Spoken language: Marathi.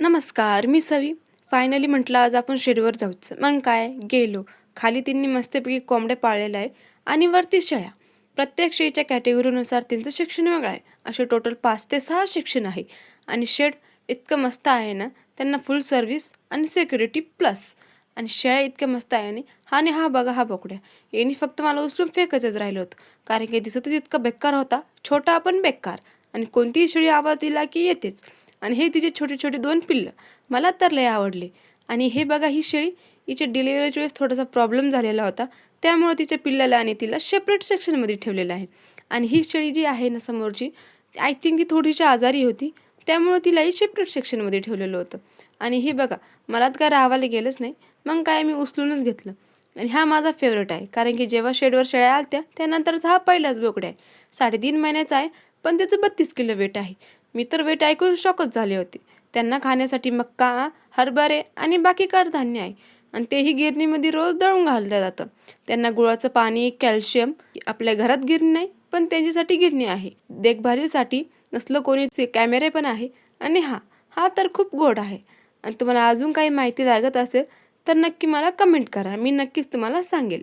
नमस्कार मी सवी. फायनली म्हटलं आज आपण शेडवर जाऊच. मग काय? गेलो. खाली त्यांनी मस्तपैकी कोंबड्या पाळलेल्या आहे आणि वरती शेळ्या. प्रत्येक शेळीच्या कॅटेगरीनुसार त्यांचं शिक्षण वेगळं आहे. असे टोटल पाच ते सहा शिक्षण आहे. आणि शेड इतकं मस्त आहे ना त्यांना फुल सर्व्हिस आणि सिक्युरिटी प्लस आणि शेळ्या इतक्या मस्त आहे आणि हा आणि हा बघा हा बोकड्या. यांनी फक्त मला उचलून फेकचंच राहिलं होतं. कारण की दिसतच इतका बेकार होता. छोटा पण बेकार. आणि कोणतीही शेळी आवाज दिला की येतेच. आणि हे तिचे छोटे छोटे दोन पिल्लं. मला तर लय आवडले. आणि हे बघा ही शेळी हिच्या डिलिव्हरीच्या वेळेस थोडासा प्रॉब्लेम झालेला होता. त्यामुळे तिच्या पिल्लाला आणि तिला सेपरेट सेक्शनमध्ये ठेवलेलं आहे. आणि ही शेळी जी आहे ना समोरची आय थिंक ती थोडीशी आजारी होती. त्यामुळे तिलाही सेपरेट सेक्शनमध्ये ठेवलेलं होतं. आणि हे बघा मला तर काय राहावायला गेलंच नाही. मग काय मी उचलूनच घेतलं. आणि हा माझा फेवरेट आहे. कारण की जेव्हा शेडवर शेळ्या आलत्या त्यानंतरचा हा पहिलाच बोकडा आहे. साडेतीन महिन्याचा आहे पण त्याचं बत्तीस किलो वेट आहे. मी तर वेट ऐकून शॉकच झाले होते. त्यांना खाण्यासाठी मक्का हरभरे आणि बाकी कडधान्य आहे. आणि तेही गिरणीमध्ये रोज दळून घाललं जातं. त्यांना गुळाचं पाणी कॅल्शियम आपल्या घरात गिरणी नाही पण त्यांच्यासाठी गिरणी आहे. देखभालीसाठी नसलं कोणीचे कॅमेरे पण आहे. आणि हा हा तर खूप गोड आहे. आणि तुम्हाला अजून काही माहिती लागत असेल तर नक्की मला कमेंट करा. मी नक्कीच तुम्हाला सांगेल.